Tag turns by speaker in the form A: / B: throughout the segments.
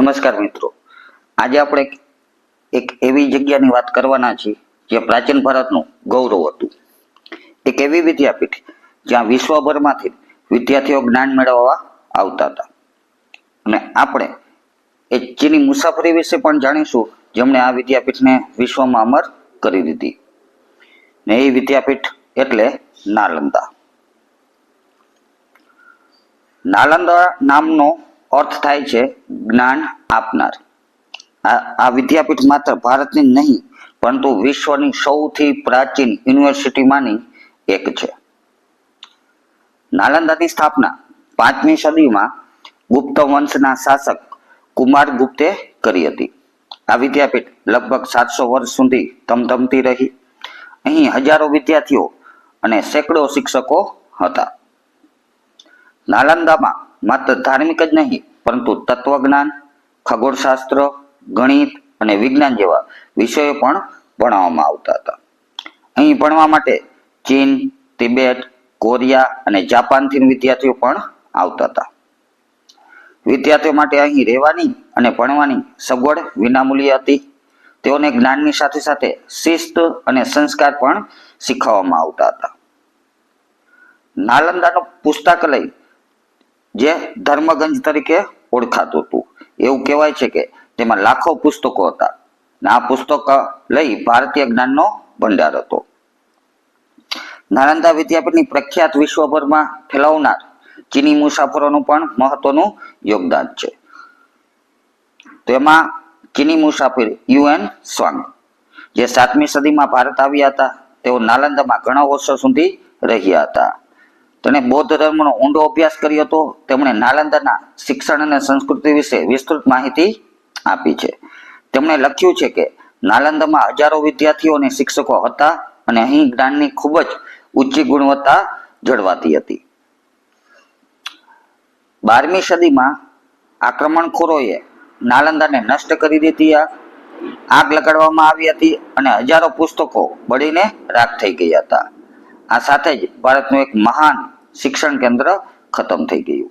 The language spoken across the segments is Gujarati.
A: નમસ્કાર મિત્રો. આજે આપણે એક- એવી જગ્યાની વાત કરવાના છીએ જે પ્રાચીન ભારતનું ગૌરવ હતું. એક એવી વિદ્યાપીઠ, જ્યાં વિશ્વભરમાંથી વિદ્યાર્થીઓ જ્ઞાન મેળવવા આવતા હતા. અને આપણે એ ચીની મુસાફરી વિશે પણ જાણીશું, જેમણે આ વિદ્યાપીઠને વિશ્વમાં અમર કરી દીધી. ને એ વિદ્યાપીઠ એટલે નાલંદા. નાલંદા નામનો અર્થ થાય છે જ્ઞાન આપનાર. આ વિદ્યાપીઠ માત્ર ભારતની નહીં, પરંતુ વિશ્વની સૌથી પ્રાચીન યુનિવર્સિટીમાંની એક છે. નાલંદાની સ્થાપના પાંચમી સદીમાં ગુપ્ત વંશના શાસક કુમાર ગુપ્તે કરી હતી. આ વિદ્યાપીઠ લગભગ સાતસો વર્ષ સુધી ધમધમતી રહી. અહીં હજારો વિદ્યાર્થીઓ અને સેંકડો શિક્ષકો હતા. નાલંદામાં માત્ર ધાર્મિક જ નહીં, પરંતુ તત્વજ્ઞાન, ખગોળશાસ્ત્ર, ગણિત અને વિજ્ઞાન જેવા વિષયો પણ ભણાવવામાં આવતા હતા. અહીં ભણવા માટે ચીન, તિબેટ, કોરિયા અને જાપાનથી વિદ્યાર્થીઓ પણ આવતા હતા. વિદ્યાર્થીઓ માટે અહીં રહેવાની અને ભણવાની સગવડ વિનામૂલ્ય હતી. તેઓને જ્ઞાનની સાથે સાથે શિસ્ત અને સંસ્કાર પણ શીખવવામાં આવતા હતા. નાલંદાનું પુસ્તકાલય જે ધર્મગંજ તરીકે ઓળખાતું હતું. એવું કહેવાય છે કે તેમાં લાખો પુસ્તકો હતા. આ પુસ્તક લઈ ભારતીય જ્ઞાનનો ભંડાર હતો. નાલંદા વિદ્યાપીઠની પ્રખ્યાત વિશ્વભરમાં ફેલાવનાર ચીની મુસાફરોનું પણ મહત્વનું યોગદાન છે. તેમાં ચીની મુસાફિર યુએન સ્વાંગ, જે સાતમી સદીમાં ભારત આવ્યા હતા, તેઓ નાલંદામાં ઘણા વર્ષો સુધી રહ્યા હતા. તેણે બૌદ્ધ ધર્મનો ઊંડો અભ્યાસ કર્યો હતો તેમણે નાલંદાના શિક્ષણ અને સંસ્કૃતિ વિશે વિસ્તૃત માહિતી આપી છે. તેમણે લખ્યું છે કે, નાલંદામાં હજારો વિદ્યાર્થીઓ અને શિક્ષકો હતા અને અહીં જ્ઞાનની ખૂબ જ ઊંચી ગુણવત્તા જળવાતી હતી. બારમી સદીમાં આક્રમણખોરોએ નાલંદાને નષ્ટ કરી દીધી આગ લગાડવામાં આવી હતી અને હજારો પુસ્તકો બળીને રાખ થઈ ગયા હતા. આ સાથે જ ભારતનું એક મહાન શિક્ષણ કેન્દ્ર ખતમ થઈ ગયું.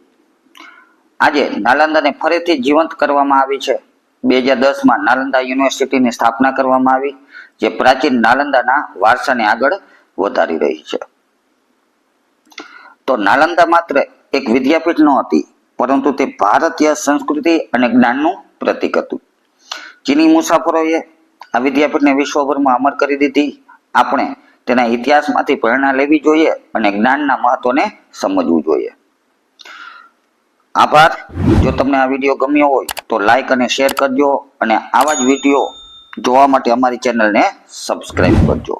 A: આજે નાલંદાને ફરીથી જીવંત કરવામાં આવી છે. બે હજાર દસમાં નાલંદા યુનિવર્સિટીની સ્થાપના કરવામાં આવી, જે પ્રાચીન નાલંદાના વારસાને આગળ વધારી રહી છે. તો નાલંદા માત્ર એક વિદ્યાપીઠ ન હતી પરંતુ તે ભારતીય સંસ્કૃતિ અને જ્ઞાનનું પ્રતીક હતું. ચીની મુસાફરોએ આ વિદ્યાપીઠને વિશ્વભરમાં અમર કરી દીધી. આપણે તેના ઇતિહાસમાંથી પ્રેરણા લેવી જોઈએ અને જ્ઞાનના મહત્વને સમજવું જોઈએ. આભાર. જો તમને આ વીડિયો ગમ્યો હોય તો લાઈક અને શેર કરજો અને આવા જ વીડિયો જોવા માટે અમારી ચેનલને સબસ્ક્રાઈબ કરજો.